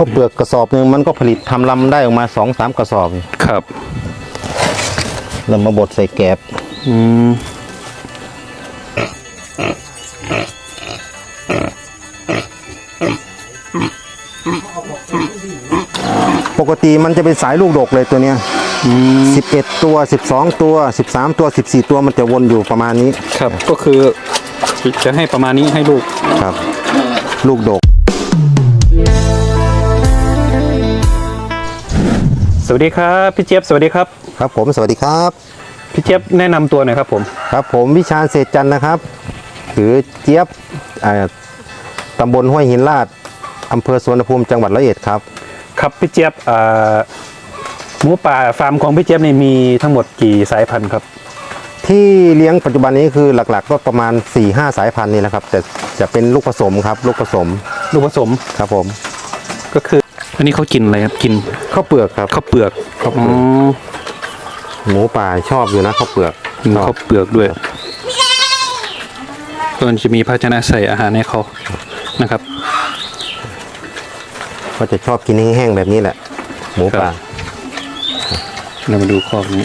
ข้าวเปลือกกระสอบหนึ่งมันก็ผลิตทำลำได้ออกมาสองสามกระสอบครับเรามาบดใส่แกบอืมปกติมันจะเป็นสายลูกดกเลยตัวเนี้ยอืมสิบเอ็ดตัวสิบสองตัวสิบสามตัวสิบสี่ตัวมันจะวนอยู่ประมาณนี้ครับ ก็คือจะให้ประมาณนี้ให้ลูกครับ ลูกดก สวัสดีครับพี่เจี๊ยบสวัสดีครับครับผมสวัสดีครับพี่เจี๊ยบแนะนำตัวหน่อยครับผมครับ ผมวิชาญเศษจันทร์นะครับ หรือเจี๊ยบอ่าตำบลห้วยหินลาดอำเภอสวนภูมิจังหวัดร้อยเอ็ดครับ ครับพี่เจี๊ยบอ่าหมูป่าฟาร์มของพี่เจี๊ยบนี่มีทั้งหมดกี่สายพันธุ์ครับที่เลี้ยงปัจจุบันนี้คือหลักๆ ก็ประมาณ 4-5สายพันธุ์นี่แหละครับแต่จะเป็นลูกผสมครับลูกผสมลูกผสมครับผมก็คือ อันนี้เขากินอะไรครับกินข้าวเปลือกครับข้าวเปลือกข้าวเปลือกอ๋อหมูป่าชอบอยู่นะข้าวเปลือกกินชอบข้าวเปลือกด้วยก็จะมีภาชนะใส่อาหารให้เขานะครับ ก็จะชอบกินแห้งๆแบบนี้แหละ หมูป่าเรามาดูข้อนี้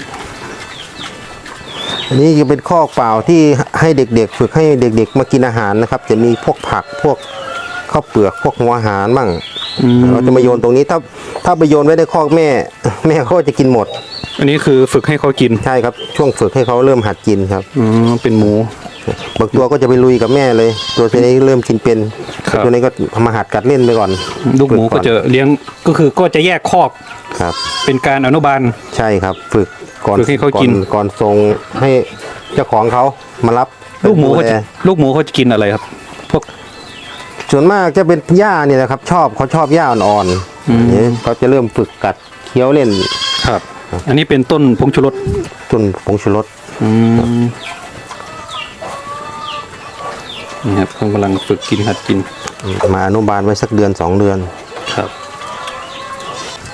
อันนี้จะเป็นข้อกเปล่าที่ให้เด็กๆ ฝึกให้เด็กๆ มากินอาหารนะครับ จะมีพวกผักพวกข้าวเปลือกพวกหัวอาหารบ้างอืม เราจะมาโยนตรงนี้ถ้าถ้าไปโยนไว้ในคอกแม่ แม่เขาก็จะกินหมด อันนี้คือฝึกให้เขากินใช่ครับ ช่วงฝึกให้เขาเริ่มหัดกินครับอืมเป็นหมูบางตัวก็จะไปลุยกับแม่เลย ตัวตัวนี้เริ่มกินเป็นครับตัวนี้ก็มาหัดกัดเล่นไปก่อน ลูกหมูฝึก็อนจะเลี้ยงก็คือก็จะแยกคอกครับ เป็นการอนุบาลใช่ครับ ฝึกก่อนฝึกให้เขากินอก่อนส่งให้เจ้าของเขามารับลูกหมูดูเขาแลจะลูกหมูเขาจะกินอะไรครับพวก ส่วนมากจะเป็นหญ้าเนี่ยนะครับ ชอบเขาชอบหญ้าอ่อนอืมๆนี่เขาจะเริ่มฝึกกัดเคี้ยวเล่นครับ อันนี้เป็นต้นพงชูรสต้นผงชูรสอืมนี่ครับเขากำลังฝึกกินหัดกิน มาอนุบาลไว้สักเดือนสองเดือนครับ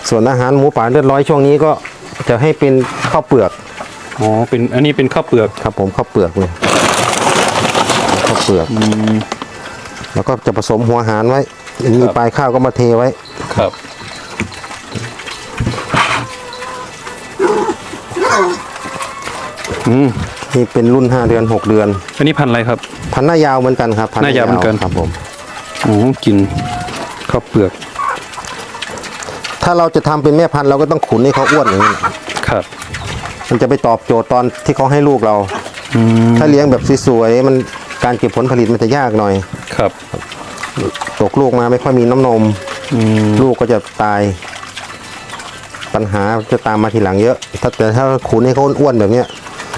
ส่วนอาหารหมูป่าเลือดร้อยช่วงนี้ก็จะให้เป็นข้าวเปลือกอ๋อเป็นอันนี้เป็นข้าวเปลือกครับผมข้าวเปลือกเลยข้าวเปลือกอืม แล้วก็จะผสมหัวอาหารไว้มีครับปลายข้าวก็มาเทไว้ ครับ อืมนี่เป็นรุ่น5เดือน6เดือน อันนี้พันธุ์อะไรครับ พันหน้ายาวเหมือนกันครับพัหน้ายาวเหมือนกัน ครับผมอ๋อกินข้าวเปลือก ถ้าเราจะทำเป็นแม่พันธุ์เราก็ต้องขุนให้เขาอ้วนอย่างนี้ครับ มันจะไปตอบโจทย์ตอนที่เขาให้ลูกเราอืมถ้าเลี้ยงแบบสวยๆมันการเก็บผลผลิตมันจะยากหน่อย ครับตกลูกมาไม่ค่อยมีน้ำนม อืมลูกก็จะตาย ปัญหาจะตามมาทีหลังเยอะ ถ้าแต่ถ้าขุนให้เขาอ้วนๆแบบเนี้ย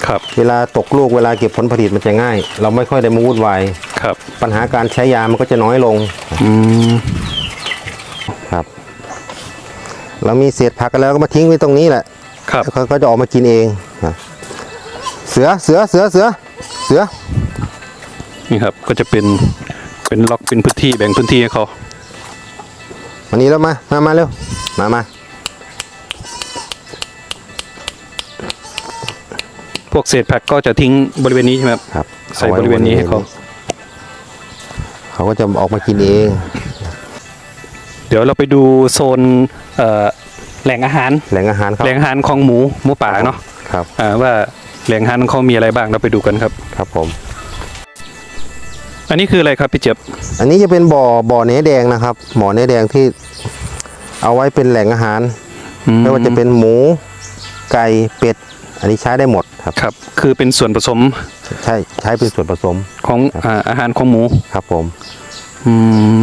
ครับเวลาตกลูกเวลาเก็บผลผลิตมันจะง่าย เราไม่ค่อยได้มาวุ่นวายครับปัญหาการใช้ยามันก็จะน้อยลงอืมครับ เรามีเศษผักกันแล้วก็มาทิ้งไว้ตรงนี้แหละครับแล้วเขาก็จะออกมากินเองนะเสือเสือเสือเสือเสือ นี่ครับก็จะเป็น เป็นล็อกเป็นพื้นที่แบ่งพื้นที่ให้เขาวันนี้แล้วมา มามาเร็ว มามาพวกเศษผักก็จะทิ้งบริเวณนี้ใช่ไหมครับครับ ใส่บริเวณนี้ให้เขา เขาก็จะออกมากินเอง เดี๋ยวเราไปดูโซนเอ่อแหล่งอาหาร แหล่งอาหารเขาแหล่งอาหารของหมูหมูป่าเนาะ ครับอ่าว่าแหล่งอาหารของเขามีอะไรบ้างเราไปดูกันครับ ครับผม อันนี้คืออะไรครับพี่เจี๊ยบอันนี้จะเป็นบ่อบ่อเนื้อแดงนะครับบ่อเนื้อแดงที่เอาไว้เป็นแหล่งอาหารอืไม่ว่าจะเป็นหมู ไก่เป็ด อันนี้ใช้ได้หมดครับครับ คือเป็นส่วนผสม ใช่ใช้เป็นส่วนผสมของอ่าอาหารของหมูครับผมอืม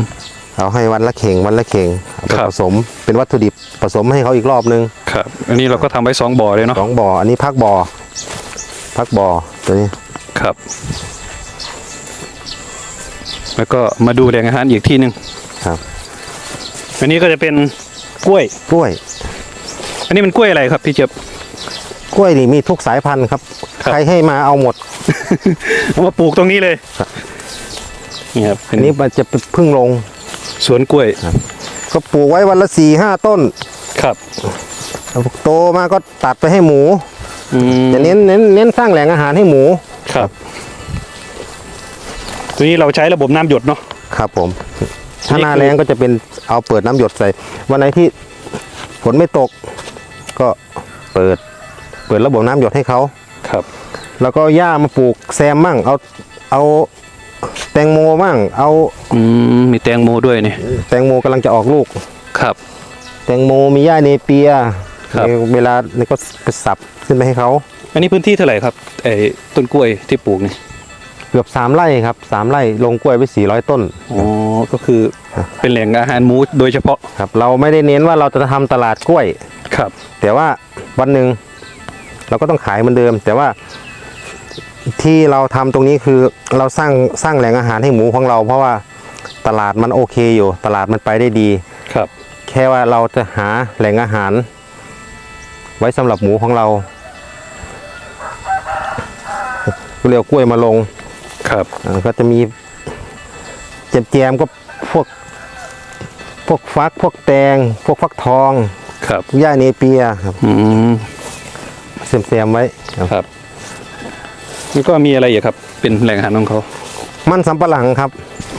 เอาให้วันละเข่งวันละเข่งเอาไปครับผสมเป็นวัตถุดิบผสมให้เขาอีกรอบนึงครับ อันนี้เราก็ทำไว้สองบ่อเลยเนาะสองบ่ออันนี้พักบ่อพักบ่อตัวนี้ครับ แล้วก็มาดูแหล่งอาหารอีกที่หนึ่งครับอันนี้ก็จะเป็นกล้วย กล้วย อันนี้มันกล้วยอะไรครับพี่เจี๊ยบกล้วยนี่มีทุกสายพันธุ์ครับครับ ใครให้มาเอาหมด เอามาปลูกตรงนี้เลยครับนี่ครับเป็อันนนี้มันจะเพึ่งลงสวนกล้วยก็ปลูกไว้วันละสี่ห้าต้นครับโตมาก็ตัดไปให้หมูอืมจะเน้นเน้นเน้นสร้างแหล่งอาหารให้หมูครับ ตัวนี้เราใช้ระบบน้ำหยดเนาะ ครับผม ถ้านี่หน้าคือแรงก็จะเป็นเอาเปิดน้ำหยดใส่ วันไหนที่ฝนไม่ตก ก็เปิด เปิดระบบน้ำหยดให้เขา ครับ แล้วก็หญ้ามาปลูกแซมมั่ง เอาเอาแตงโมมั่ง เอาอืมมีแตงโมด้วยนี่ แตงโมกำลังจะออกลูก ครับ แตงโมมีหญ้าเนเปียครับ เวลานี่ก็ไปสับขึ้นไปให้เขา อันนี้พื้นที่เท่าไหร่ครับไอ้ต้นกล้วยที่ปลูกนี่ เกือบสามไร่ครับสามไร่ลงกล้วยไปสี่ร้อยต้น อ๋อ ก็คือเป็นแหล่งอาหารหมูโดยเฉพาะ ครับเราไม่ได้เน้นว่าเราจะทำตลาดกล้วย ครับ แต่ว่าวันหนึ่งเราก็ต้องขายเหมือนเดิม แต่ว่าที่เราทำตรงนี้คือเราสร้างสร้างแหล่งอาหารให้หมูของเรา เพราะว่าตลาดมันโอเคอยู่ ตลาดมันไปได้ดีครับ แค่ว่าเราจะหาแหล่งอาหาร ไว้สำหรับหมูของเราเรียกกล้วยมาลง ครับอ่าก็จะมีแจมๆก็พวก พวกฟัก พวกแตง พวกฟักทอง ครับหญ้าเนเปียครับอืมเสียมๆไว้ครับครับนี่ก็มีอะไรอีกครับ เป็นแหล่งอาหารของเขา มันสำปะหลังครับ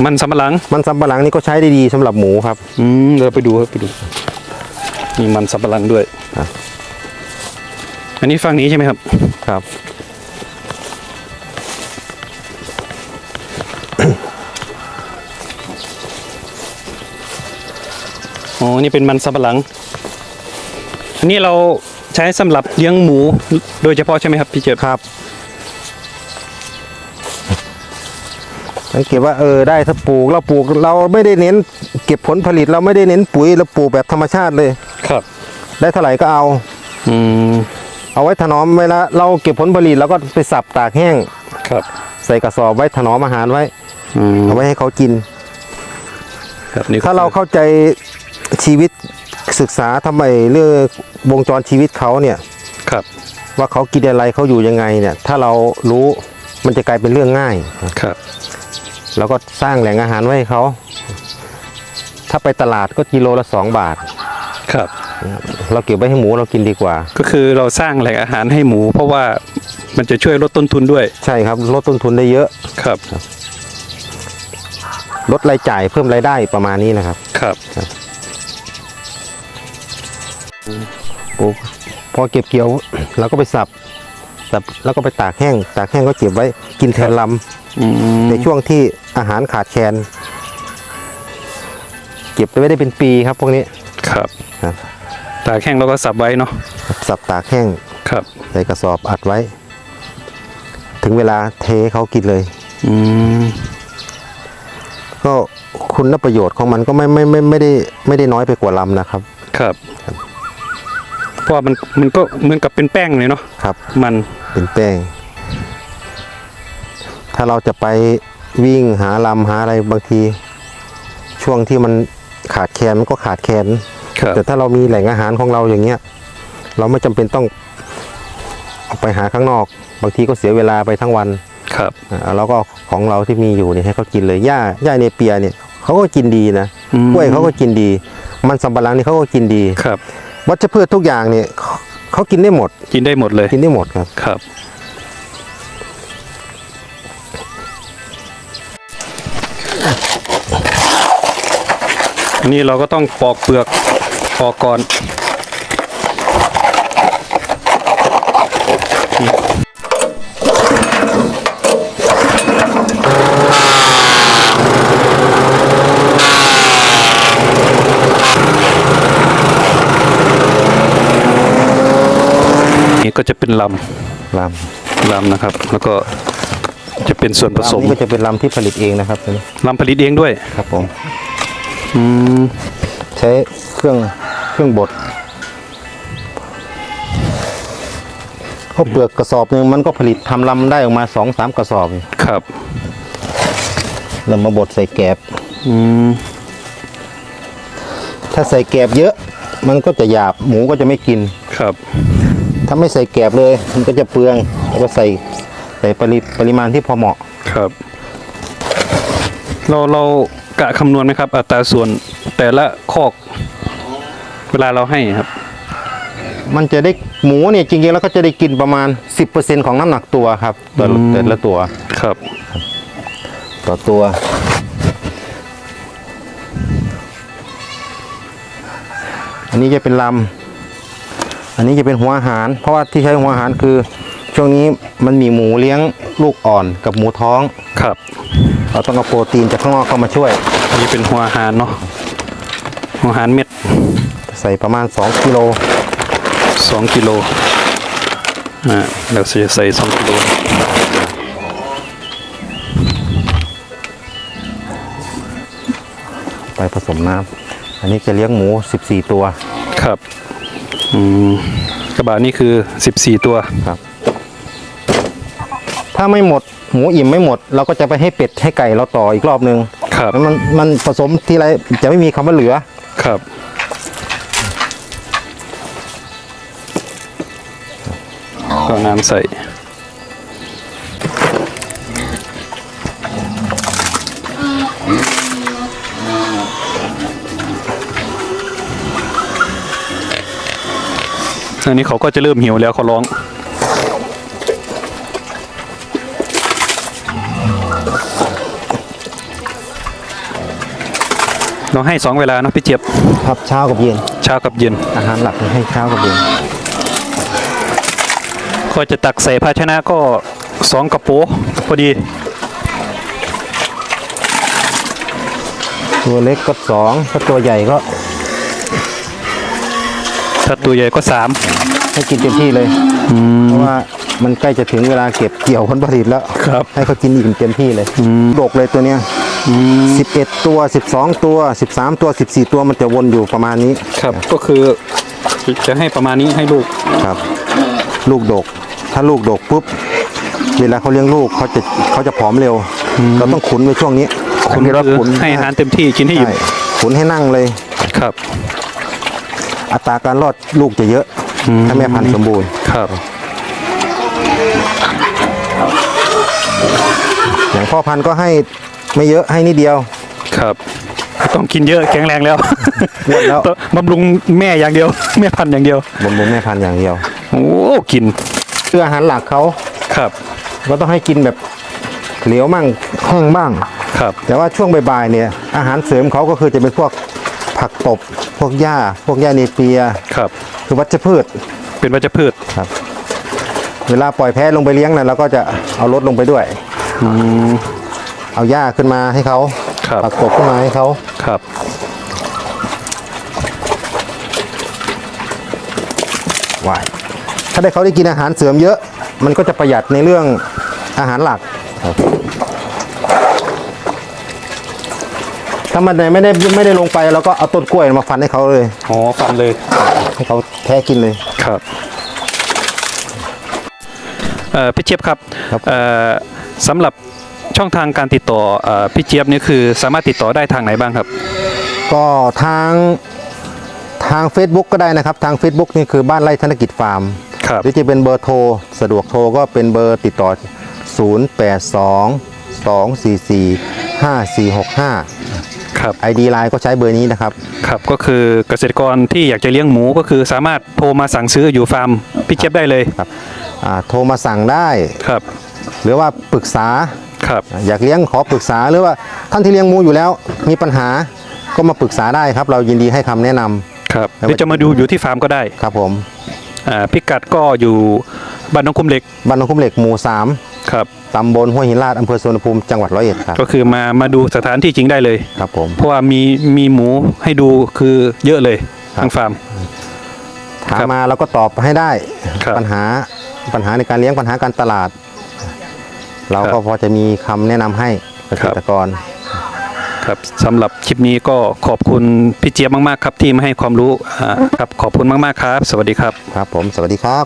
มันสำปะหลัง มันสำปะหลังนี่ก็ใช้ได้ดีสำหรับหมูครับ อืมเดี๋ยวไปดูครับไปดู มีมันสำปะหลังด้วยครับอันนี้ฝั่งนี้ใช่ไหมครับ ครับ อ๋อ นี่เป็นมันสำปะหลัง อันนี้เราใช้สำหรับเลี้ยงหมูโดยเฉพาะใช่ไหมครับพี่เจ็บครับสังเกตว่าเออได้ถ้าปลูกเราปลูกเราไม่ได้เน้น เก็บผลผลิตเราไม่ได้เน้นปุ๋ยเราปลูกแบบธรรมชาติเลยครับ ได้เท่าไหร่ก็เอา อืมเอาไว้ถนอมเวลาเราเก็บผลผลิตเราก็ไปสับตากแห้งครับ ใส่กระสอบไว้ถนอมอาหารไว้อืมเอาไว้ให้เขากินครับนี่ก็ถ้าเราเข้าใจ ชีวิตศึกษาทำไมเรื่องวงจรชีวิตเขาเนี่ยครับ ว่าเขากินอะไรเขาอยู่ยังไงเนี่ย ถ้าเรารู้มันจะกลายเป็นเรื่องง่ายครับ แล้วก็สร้างแหล่งอาหารไว้ให้เขา ถ้าไปตลาดก็กิโลละสองบาทครับ เราเก็บไว้ให้หมูเรากินดีกว่า ก็คือเราสร้างแหล่งอาหารให้หมู เพราะว่ามันจะช่วยลดต้นทุนด้วย ใช่ครับ ลดต้นทุนได้เยอะครับลดรายจ่ายเพิ่มรายได้ประมาณนี้นะครับ ครับ ปลูกพอเก็บเกี่ยวเราก็ไปสับสับแล้วก็ไปตากแห้ง ตากแห้งก็เก็บไว้กินแทนลอืมำในช่วงที่อาหารขาดแคลนเก็บไว้ได้เป็นปีครับพวกนี้ครับครับตากแห้งเราก็สับไว้เนาะสับตากแห้งครับใส่กระสอบอัดไว้ ถึงเวลาเทให้เขากินเลย อืมก็คุณประโยชน์ของมันก็ไม่ไม่ไม่ไม่ได้ไม่ได้น้อยไปกว่าลำนะครับ ครับเพ ราะว่ามันมันก็เหมือนกับเป็นแป้งเลยเนาะครับ มันเป็นแป้ง ถ้าเราจะไปวิ่งหาลำหาอะไรบางที ช่วงที่มันขาดแคลนมันก็ขาดแคลนครับแต่ถ้าเรามีแหล่งอาหารของเราอย่างเงี้ย เราไม่จำเป็นต้องออกไปหาข้างนอก บางทีก็เสียเวลาไปทั้งวันครับอ่าเราก็ของเราที่มีอยู่เนี่ยให้เขากินเลยหญ้าหญ้าเนเปียเนี่ยเขาก็กินดีนะอืมกล้วยเขาก็กินดี มันสำปะหลังนี่เขาก็กินดีครับ วัชพืชทุกอย่างเนี่ยเขาเขากินได้หมด กินได้หมดเลยกินได้หมดครับครับอันนี้เราก็ต้องปอกเปลือกออกก่อน นี่ก็จะเป็นลลำลำนะครับ แล้วก็จะเป็นส่วนำผสมลำนี่ก็จะเป็นลำที่ผลิตเองนะครับตัวนี้ลำผลิตเองด้วยครับผม อืมใช้เครื่องเครื่องบดเขาวเปลือกกระสอบหนึ่งมันก็ผลิตทำลำได้ออกมาสองสามกระสอบครับเรามาบดใส่แกบอืมถ้าใส่แกบเยอะ มันก็จะหยาบหมูก็จะไม่กิน ครับ ถ้าไม่ใส่แกบเลย มันก็จะเปลืองแล้วก็ใส่ใส่ปริปริมาณที่พอเหมาะ ครับ เราเรากะคำนวณไหมครับ อัตราส่วนแต่ละคอก เวลาเราให้ครับ มันจะได้หมูเนี่ยจริงๆแล้วก็จะได้กินประมาณ 10%ของน้ำหนักตัวครับต่อแต่ละตัว ครับ ต่อตัว อันนี้จะเป็นลำ อันนี้จะเป็นหัวอาหาร เพราะว่าที่ใช้หัวอาหารคือ ช่วงนี้มันมีหมูเลี้ยงลูกอ่อนกับหมูท้องครับ เราต้องเอาโปรตีนจากข้างนอกเข้ามาช่วย อันนี้เป็นหัวอาหารเนาะหัวอาหารเม็ด ใส่ประมาณ 2กิโลสองกิโลอ่าเราจะใส่สองกิโลไปผสมน้ำอันนี้จะเลี้ยงหมู 14 ตัว ครับ อืมกระบะนี่คือ 14 ตัวครับ ถ้าไม่หมดหมูอิ่มไม่หมด เราก็จะไปให้เป็ดให้ไก่เราต่ออีกรอบนึงครับแล้วมันมันผสมทีไรจะไม่มีคำว่าเหลือครับ ก็น้ำใส่ อันนี้เขาก็จะเริ่มหิวแล้วเขาร้อง เราให้สองเวลาเนอะพี่เจี๊ยบครับเช้ากับเย็นเช้ากับเย็น อาหารหลักให้เช้ากับเย็นก็จะตักใส่ภาชนะก็สองกระโปะพอดี ตัวเล็กก็สองถ้าตัวใหญ่ก็ ถ้าตัวใหญ่ก็สามให้กินเต็มที่เลยเพราะว่ามันใกล้จะถึงเวลาเก็บเกี่ยวผลผลิตแล้ว ครับ ให้เขากินอิ่มเต็มที่เลยดกเลยตัวเนี้ยสิบเอ็ดตัวสิบสองตัวสิบสามตัวสิบสี่ตัวมันจะวนอยู่ประมาณนี้ครับก็คือจะให้ประมาณนี้ให้ลูกครับ ลูกดก ถ้าลูกดกปุ๊บ เวลาเขาเลี้ยงลูกเขาจะเขาจะผอมเร็ว เราต้องขุนไว้ช่วงนี้คุณให้เราคือขุนให้อาหารเต็มที่กินให้อิ่มใช่ขุนให้นั่งเลย ครับ อัตราการรอดลูกจะเยอะ ถ้าแม่พันธุ์สมบูรณ์ครับ อย่างพ่อพันธุ์ก็ให้ไม่เยอะให้นิดเดียวครับไม่ต้องกินเยอะแข็งแรงแล้วอ้วนแล้วต้องบำรุงแม่อย่างเดียว แม่พันธุ์อย่างเดียวบำรุงแม่พันธุ์อย่างเดียวโอ้กินคืออาหารหลักเขาครับ ก็ต้องให้กินแบบเหลวมั่งแห้งบ้างครับ แต่ว่าช่วงบ่ายๆเนี่ยอาหารเสริมเขาก็คือจะเป็นพวกผักตบ พวกหญ้า พวกหญ้าเนเปียครับ คือวัชพืชเป็นวัชพืชครับ เวลาปล่อยแพะลงไปเลี้ยงนะเราก็จะเอารถลงไปด้วยเอาหญ้าขึ้นมาให้เขาครับผักตบขึ้นมาให้เขาครับ วายถ้าได้เขาได้กินอาหารเสริมเยอะ มันก็จะประหยัดในเรื่องอาหารหลักครับถ้ามันไม่ได้ไม่ได้ลงไปเราก็เอาต้นกล้วยมาฟันให้เขาเลย อ๋อฟันเลยให้เขาแท้กินเลยครับเอ่อพี่เจี๊ยบครับครับเอ่อสำหรับช่องทางการติดต่อเอ่อพี่เจี๊ยบนี่คือสามารถติดต่อได้ทางไหนบ้างครับ ก็ทางทาง Facebook ก็ได้นะครับ ทาง Facebook นี่คือบ้านไร่ธนกิจฟาร์มครับหรือจะเป็นเบอร์โทร สะดวกโทรก็เป็นเบอร์ติดต่อ 082 244 5465 ครับ ID ไลน์ก็ใช้เบอร์นี้นะครับ ครับก็คือเกษตรกรที่อยากจะเลี้ยงหมูก็คือสามารถโทรมาสั่งซื้ออยู่ฟาร์มพี่เจี๊ยบได้เลยครับอ่าโทรมาสั่งได้ ครับหรือว่าปรึกษาครับ อยากเลี้ยงขอปรึกษาหรือว่าท่านที่เลี้ยงหมูอยู่แล้ว มีปัญหาก็มาปรึกษาได้ครับ เรายินดีให้คำแนะนำ ครับแล้วหรือจะมาดูอยู่ที่ฟาร์มก็ได้ครับผมอ่าพิกัดก็อยู่บ้านน้องคุมเหล็ก บ้านหนองคุ้มเหล็กหมู่ ครับ3ตำบลห้วยหินลาดอำเภอสวนภูมิจังหวัดร้อยเอ็ดครับก็คือมามาดูสถานที่จริงได้เลย ครับผม เพราะว่ามีมีหมูให้ดูคือเยอะเลยครับทางฟาร์ม ถามครับมาเราก็ตอบให้ได้ครับปัญหาปัญหาในการเลี้ยงปัญหาการตลาด เราก็พอจะมีคำแนะนำให้เกษตรกร ครับสำหรับคลิปนี้ก็ขอบคุณพี่เจี๊ยบมากๆครับที่มาให้ความรู้อ่าครับขอบคุณมากๆครับ สวัสดีครับ ครับผม สวัสดีครับ